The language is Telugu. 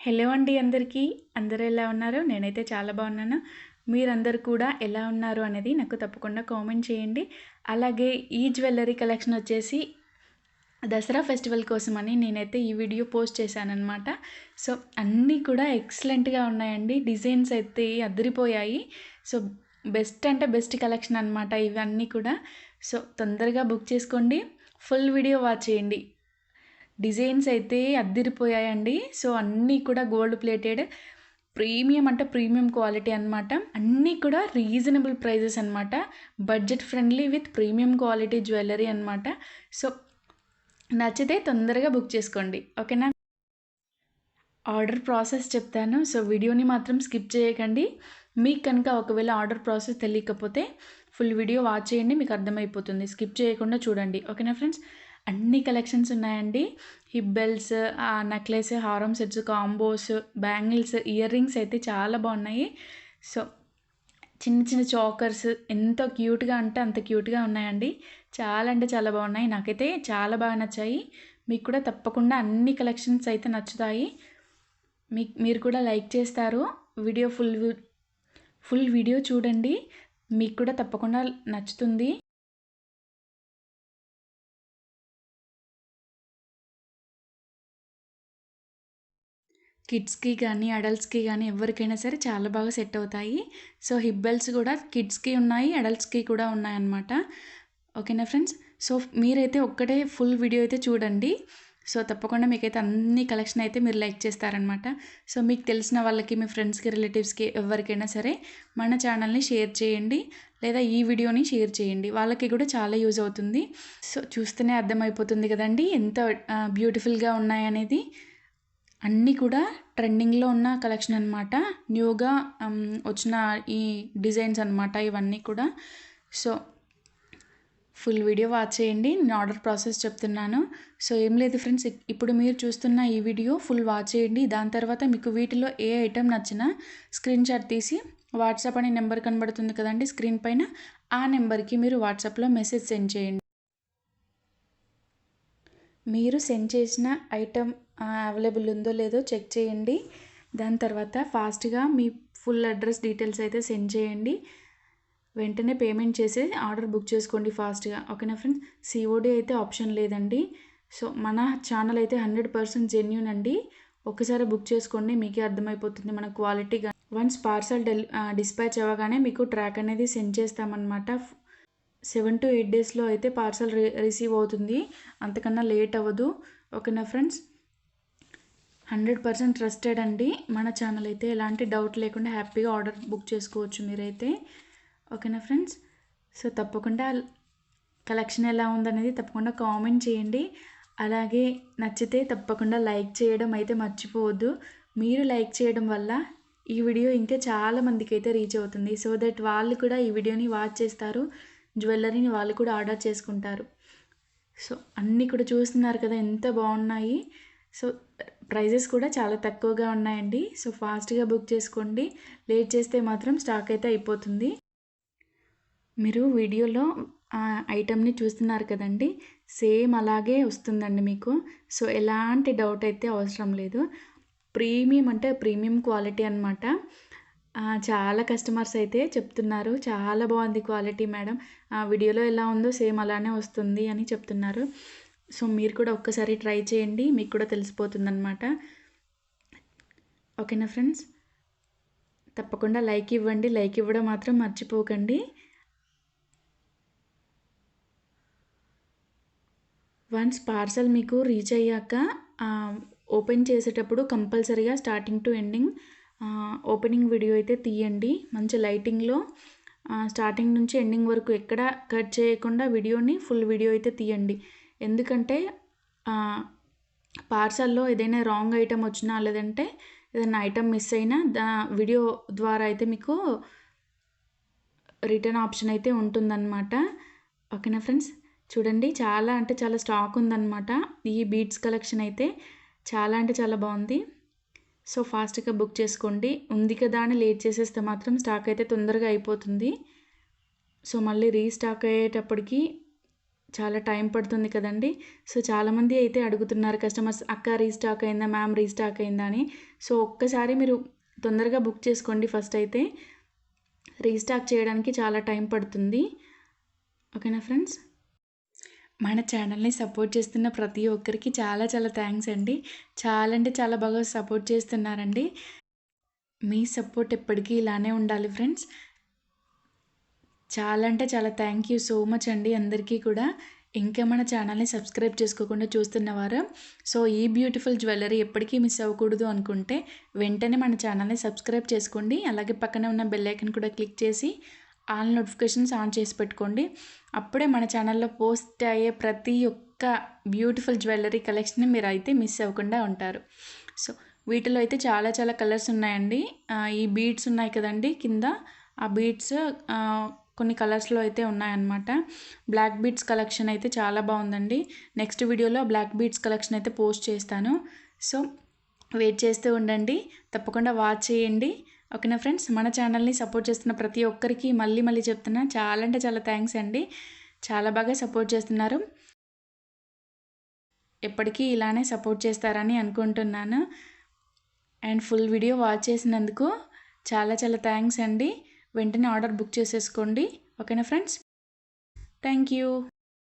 హలో అండి అందరికీ. అందరూ ఎలా ఉన్నారు? నేనైతే చాలా బాగున్నాను. మీరందరూ కూడా ఎలా ఉన్నారు అనేది నాకు తప్పకుండా కామెంట్ చేయండి. అలాగే ఈ జ్యువెలరీ కలెక్షన్ వచ్చేసి దసరా ఫెస్టివల్ కోసమని నేనైతే ఈ వీడియో పోస్ట్ చేశానమాట సో అన్నీ కూడా ఎక్సలెంట్గా ఉన్నాయండి. డిజైన్స్ అయితే అదిరిపోయాయి. సో బెస్ట్ అంటే బెస్ట్ కలెక్షన్ అనమాట ఇవన్నీ కూడా. సో తొందరగా బుక్ చేసుకోండి. ఫుల్ వీడియో వాచ్ చేయండి. డిజైన్స్ అయితే అద్దిరిపోయాయండి. సో అన్నీ కూడా గోల్డ్ ప్లేటెడ్. ప్రీమియం అంటే ప్రీమియం క్వాలిటీ అనమాట అన్నీ కూడా రీజనబుల్ ప్రైజెస్ అనమాట budget friendly with premium quality jewellery అనమాట సో నచ్చితే తొందరగా బుక్ చేసుకోండి. ఓకేనా? ఆర్డర్ ప్రాసెస్ చెప్తాను. సో వీడియోని మాత్రం స్కిప్ చేయకండి. మీకు కనుక ఒకవేళ ఆర్డర్ ప్రాసెస్ తెలియకపోతే ఫుల్ వీడియో వాచ్ చేయండి. మీకు అర్థమైపోతుంది. స్కిప్ చేయకుండా చూడండి. ఓకేనా ఫ్రెండ్స్? అన్ని కలెక్షన్స్ ఉన్నాయండి. హిప్ బెల్ట్స్ నెక్లెస్ హారం sets combos bangles earrings అయితే చాలా బాగున్నాయి. సో చిన్న చిన్న చాకర్స్ ఎంత క్యూట్గా అంటే అంత క్యూట్గా ఉన్నాయండి. చాలా అంటే చాలా బాగున్నాయి. నాకైతే చాలా బాగా నచ్చాయి. మీకు కూడా తప్పకుండా అన్ని కలెక్షన్స్ అయితే నచ్చుతాయి. మీ మీరు కూడా లైక్ చేస్తారు. వీడియో ఫుల్ ఫుల్ వీడియో చూడండి. మీకు కూడా తప్పకుండా నచ్చుతుంది. కిడ్స్కి కానీ అడల్ట్స్కి కానీ ఎవరికైనా సరే చాలా బాగా సెట్ అవుతాయి. సో హిబ్బెల్స్ కూడా కిడ్స్కి ఉన్నాయి అడల్ట్స్కి కూడా ఉన్నాయన్నమాట. ఓకేనా ఫ్రెండ్స్? సో మీరైతే ఒక్కటే ఫుల్ వీడియో అయితే చూడండి. సో తప్పకుండా మీకైతే అన్ని కలెక్షన్ అయితే మీరు లైక్ చేస్తారనమాట సో మీకు తెలిసిన వాళ్ళకి మీ ఫ్రెండ్స్కి రిలేటివ్స్కి ఎవరికైనా సరే మన ఛానల్ని షేర్ చేయండి. లేదా ఈ వీడియోని షేర్ చేయండి. వాళ్ళకి కూడా చాలా యూజ్ అవుతుంది. సో చూస్తేనే అర్థమైపోతుంది కదండి ఎంత బ్యూటిఫుల్గా ఉన్నాయనేది. అన్నీ కూడా ట్రెండింగ్లో ఉన్న కలెక్షన్ అనమాట న్యూగా వచ్చిన ఈ డిజైన్స్ అనమాట ఇవన్నీ కూడా. సో ఫుల్ వీడియో వాచ్ చేయండి. నేను ఆర్డర్ ప్రాసెస్ చెప్తున్నాను. సో ఏం లేదు ఫ్రెండ్స్ ఇప్పుడు మీరు చూస్తున్న ఈ వీడియో ఫుల్ వాచ్ చేయండి. దాని తర్వాత మీకు వీటిలో ఏ ఐటెం నచ్చినా స్క్రీన్ షాట్ తీసి వాట్సాప్ అనే నెంబర్ కనబడుతుంది కదండి స్క్రీన్ పైన. ఆ నెంబర్కి మీరు వాట్సాప్లో మెసేజ్ సెండ్ చేయండి. మీరు సెండ్ చేసిన ఐటెం అవైలబుల్ ఉందో లేదో చెక్ చేయండి. దాని తర్వాత ఫాస్ట్గా మీ ఫుల్ అడ్రస్ డీటెయిల్స్ అయితే సెండ్ చేయండి. వెంటనే పేమెంట్ చేసి ఆర్డర్ బుక్ చేసుకోండి ఫాస్ట్గా ఓకేనా ఫ్రెండ్స్ సిఓడి అయితే ఆప్షన్ లేదండి. సో మన ఛానల్ అయితే హండ్రెడ్ పర్సెంట్ జెన్యున్ అండి. ఒకసారి బుక్ చేసుకోండి మీకే అర్థమైపోతుంది మన క్వాలిటీగా వన్స్ పార్సల్ డెలి డిస్పాచ్ అవ్వగానే మీకు ట్రాక్ అనేది సెండ్ చేస్తామన్నమాట. సెవెన్ టు ఎయిట్ డేస్లో అయితే పార్సల్ రిసీవ్ అవుతుంది. అంతకన్నా లేట్ అవ్వదు. ఓకేనా ఫ్రెండ్స్ హండ్రెడ్ పర్సెంట్ ట్రస్టెడ్ అండి. మన ఛానల్ అయితే ఎలాంటి డౌట్ లేకుండా హ్యాపీగా ఆర్డర్ బుక్ చేసుకోవచ్చు మీరైతే. ఓకేనా ఫ్రెండ్స్ సో తప్పకుండా కలెక్షన్ ఎలా ఉందనేది తప్పకుండా కామెంట్ చేయండి. అలాగే నచ్చితే తప్పకుండా లైక్ చేయడం అయితే మర్చిపోవద్దు. మీరు లైక్ చేయడం వల్ల ఈ వీడియో ఇంకా చాలా మందికి అయితే రీచ్ అవుతుంది. సో దట్ వాళ్ళు కూడా ఈ వీడియోని వాచ్ చేస్తారు. జ్యువెలరీని వాళ్ళు కూడా ఆర్డర్ చేసుకుంటారు. సో అన్నీ కూడా చూస్తున్నారు కదా ఎంత బాగున్నాయి. సో ప్రైజెస్ కూడా చాలా తక్కువగా ఉన్నాయండి. సో ఫాస్ట్గా బుక్ చేసుకోండి. లేట్ చేస్తే మాత్రం స్టాక్ అయితే అయిపోతుంది. మీరు వీడియోలో ఐటమ్ని చూస్తున్నారు కదండి. సేమ్ అలాగే వస్తుందండి మీకు. సో ఎలాంటి డౌట్ అయితే అవసరం లేదు. ప్రీమియం అంటే ప్రీమియం క్వాలిటీ అనమాట చాలా కస్టమర్స్ అయితే చెప్తున్నారు. చాలా బాగుంది క్వాలిటీ మేడం. ఆ వీడియోలో ఎలా ఉందో సేమ్ అలానే వస్తుంది అని చెప్తున్నారు. సో మీరు కూడా ఒక్కసారి ట్రై చేయండి మీకు కూడా తెలిసిపోతుందనమాట ఓకేనా ఫ్రెండ్స్? తప్పకుండా లైక్ ఇవ్వండి లైక్ ఇవ్వడం మాత్రం మర్చిపోకండి. వన్స్ పార్సల్ మీకు రీచ్ అయ్యాక ఓపెన్ చేసేటప్పుడు కంపల్సరీగా starting to ending opening video అయితే తీయండి. మంచి లైటింగ్లో స్టార్టింగ్ నుంచి ఎండింగ్ వరకు ఎక్కడ కట్ చేయకుండా వీడియోని ఫుల్ వీడియో అయితే తీయండి. ఎందుకంటే పార్సల్లో ఏదైనా రాంగ్ ఐటమ్ వచ్చినా లేదంటే ఏదైనా ఐటమ్ మిస్ అయినా దా వీడియో ద్వారా అయితే మీకు రిటర్న్ ఆప్షన్ అయితే ఉంటుందన్నమాట. ఓకేనా ఫ్రెండ్స్? చూడండి చాలా అంటే చాలా స్టాక్ ఉందన్నమాట. ఈ బీట్స్ కలెక్షన్ అయితే చాలా అంటే చాలా బాగుంది. సో ఫాస్ట్గా బుక్ చేసుకోండి. ఉంది కదా అని లేట్ చేసేస్తే మాత్రం స్టాక్ అయితే తొందరగా అయిపోతుంది. సో మళ్ళీ రీస్టాక్ అయ్యేటప్పటికి చాలా టైం పడుతుంది కదండి. సో చాలామంది అయితే అడుగుతున్నారు కస్టమర్స్ అక్క రీస్టాక్ అయిందా? మ్యామ్ రీస్టాక్ అయిందా? అని. సో ఒక్కసారి మీరు తొందరగా బుక్ చేసుకోండి ఫస్ట్ అయితే. రీస్టాక్ చేయడానికి చాలా టైం పడుతుంది. ఓకేనా ఫ్రెండ్స్? మన ఛానల్ని సపోర్ట్ చేస్తున్న ప్రతి ఒక్కరికి చాలా చాలా థ్యాంక్స్ అండి. చాలా అంటే చాలా బాగా సపోర్ట్ చేస్తున్నారండి. మీ సపోర్ట్ ఎప్పటికీ ఇలానే ఉండాలి ఫ్రెండ్స్. చాలా అంటే చాలా థ్యాంక్ యూ సో మచ్ అండి అందరికీ కూడా. ఇంకా మన ఛానల్ని సబ్స్క్రైబ్ చేసుకోకుండా చూస్తున్నవారు సో ఈ బ్యూటిఫుల్ జ్యువెలరీ ఎప్పటికీ మిస్ అవ్వకూడదు అనుకుంటే వెంటనే మన ఛానల్ని సబ్స్క్రైబ్ చేసుకోండి. అలాగే పక్కనే ఉన్న బెల్ ఐకన్ కూడా క్లిక్ చేసి ఆల్ నోటిఫికేషన్స్ ఆన్ చేసి పెట్టుకోండి. అప్పుడే మన ఛానల్లో పోస్ట్ అయ్యే ప్రతి ఒక్క బ్యూటిఫుల్ జ్యువెలరీ కలెక్షన్ని మీరు అయితే మిస్ అవ్వకుండా ఉంటారు. సో వీటిలో అయితే చాలా చాలా కలర్స్ ఉన్నాయండి. ఈ బీడ్స్ ఉన్నాయి కదండి కింద. ఆ బీడ్స్ కొన్ని కలర్స్లో అయితే ఉన్నాయన్నమాట. బ్లాక్ బీడ్స్ కలెక్షన్ అయితే చాలా బాగుందండి. నెక్స్ట్ వీడియోలో బ్లాక్ బీడ్స్ కలెక్షన్ అయితే పోస్ట్ చేస్తాను. సో వెయిట్ చేస్తూ ఉండండి. తప్పకుండా వాచ్ చేయండి. ఓకేనా ఫ్రెండ్స్ మన ఛానల్ని సపోర్ట్ చేస్తున్న ప్రతి ఒక్కరికి మళ్ళీ మళ్ళీ చెప్తున్నా చాలా అంటే చాలా థ్యాంక్స్ అండి. చాలా బాగా సపోర్ట్ చేస్తున్నారు. ఎప్పటికీ ఇలానే సపోర్ట్ చేస్తారని అనుకుంటున్నాను. అండ్ ఫుల్ వీడియో వాచ్ చేసినందుకు చాలా చాలా థ్యాంక్స్ అండి. వెంటనే ఆర్డర్ బుక్ చేసేసుకోండి. ఓకేనా ఫ్రెండ్స్? Thank you.